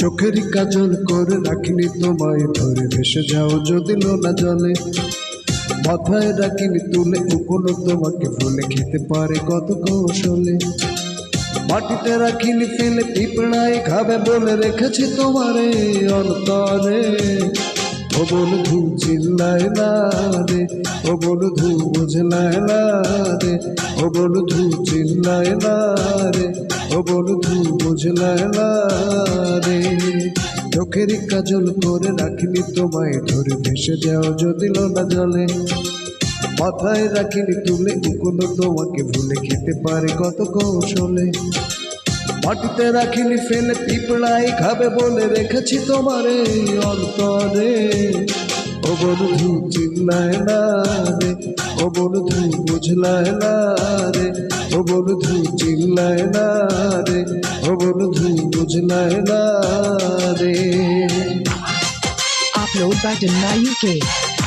চোখের কাজল করে রাখিনি তোমায়। ধরে ভেসে যাও যদি লোনা জলে। মাথায় রাখিনি তুলে উপনো তোমাকে ফুলে খেতে পারে কত কৌশলে। মাটিতে রাখিনি ফেলে পিঁপড়ায় খাবে বলে রেখেছি তোমারে অন্তরে। ও বন্ধু চিল্লায় না রে, ও বন্ধু বুঝলায় না রে। ও বন্ধু চিল্লায় না রে, ও বন্ধু বুঝলায় না রে। চোখের কাজল করে রাখিনি তোমায় ধরে ভেসে যাও যদি লোনা জলে। মাথায় রাখিনি তুলে কোনো তোমাকে ভুলে খেতে পারে কত কৌশলে। মাটিতে রাখিনি ফেলে, পিঁপড়াই খাবে বলে রেখেছি তোমারে অন্তরে। ও বন্ধু, চিল্লায় না রে, ও বন্ধু, বুঝলায় না রে। ও বন্ধু, চিল্লায় না রে, ও বন্ধু, বুঝলায় না রে। by Button by UK.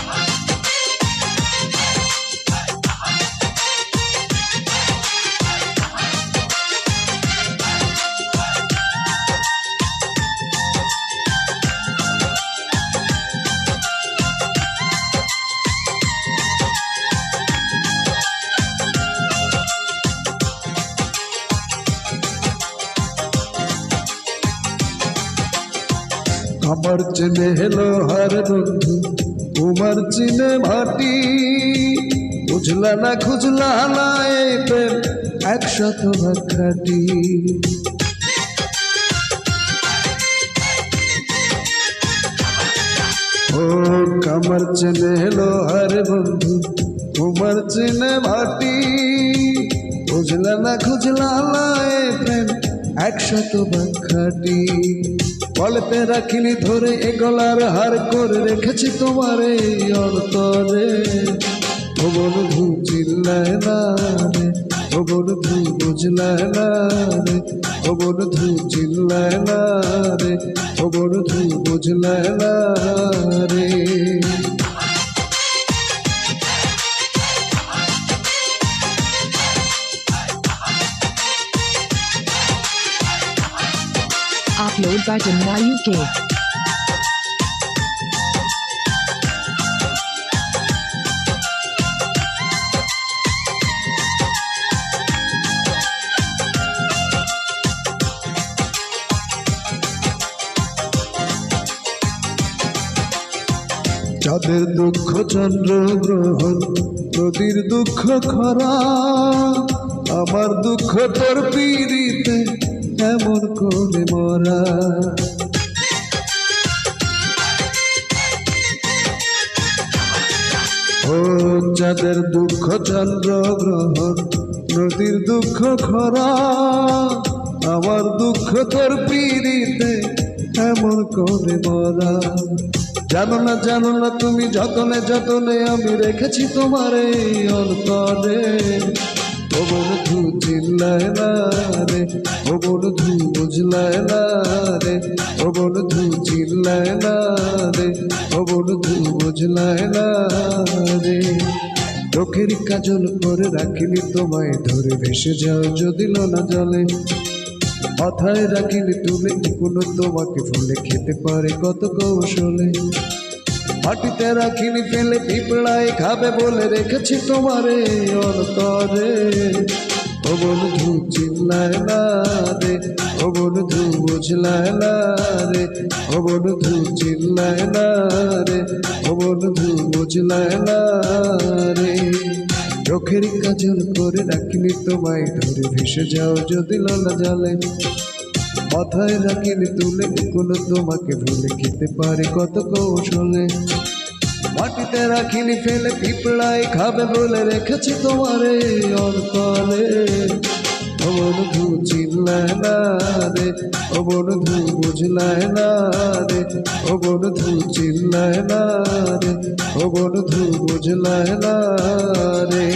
আমার চেনে হেলো হার বন্ধু, তোমার চিনে মাটি বুঝলা না খুঁজলা না একশত ভাখাটি ও কামার চেনে হেলো হার বন্ধু, তোমার চিনে মাটি বুঝলা না খুঁজলা না একশত ভাখাটি বলতে রাখিনি ধরে এ গলার হার করে রেখেছি তোমার এই অন্তরে। ভবন ভু চিল্লায় না রে ভবন ধু বুঝলায় না রে ভবন ধু চিল্লায় না রে ভবন ধু বুঝলায় না রে Upload button na UK. যাদের দুঃখ চন্দ্র গ্রহণ নদীর দুঃখ খরা আমার দুঃখ তোর পিড়িতে এমন করে মরা। ও যাদের দুঃখ চন্দ্র গ্রহণ নদীর দুঃখ খরা, আমার দুঃখ তোর পিড়িতে এমন করে মরা। জানো না জানো না, তুমি যতনে যতনে আমি রেখেছি তোমার অন্তরে। বন্ধু চিল্লায় না রে ও বন্ধু বুঝলায় না রে ও বন্ধু চিল্লায় না রে ও বন্ধু বুঝলায় না রে। চোখের কাজল করে রাখিনি তোমায়, ধরে ভেসে যাও যদি না জলে। মাথায় রাখিনি তুলে কোনো তোমাকে ফুলে খেতে পারে কত কৌশলে। মাটিতে রাখিনি ফেলে পিঁপড়ায় খাবে বলে রেখেছি তোমারে অন্তরে। ও বন্ধু, চিল্লায় না রে। ও বন্ধু, বুঝলায় না রে। ও বন্ধু, চিল্লায় না রে। ও বন্ধু, বুঝলায় না রে। চোখের কাজল করে রাখিনি তোমায়, ধরে ভেসে যাও যদি লালা জালে। মাথায় রাখিনি তুলে, কোনো তোমাকে ভুলে খেতে পারে কত কৌশলে। মাটিতে রাখিনি ফেলে, পিঁপড়ায় খাবে বলে রেখেছি তোমারে অন্তরে। ও বন্ধু চিল্লায় না রে, ও বন্ধু, বুঝলায় না রে। ও বন্ধু চিল্লায় না রে, ও বন্ধু বুঝলাই না রে।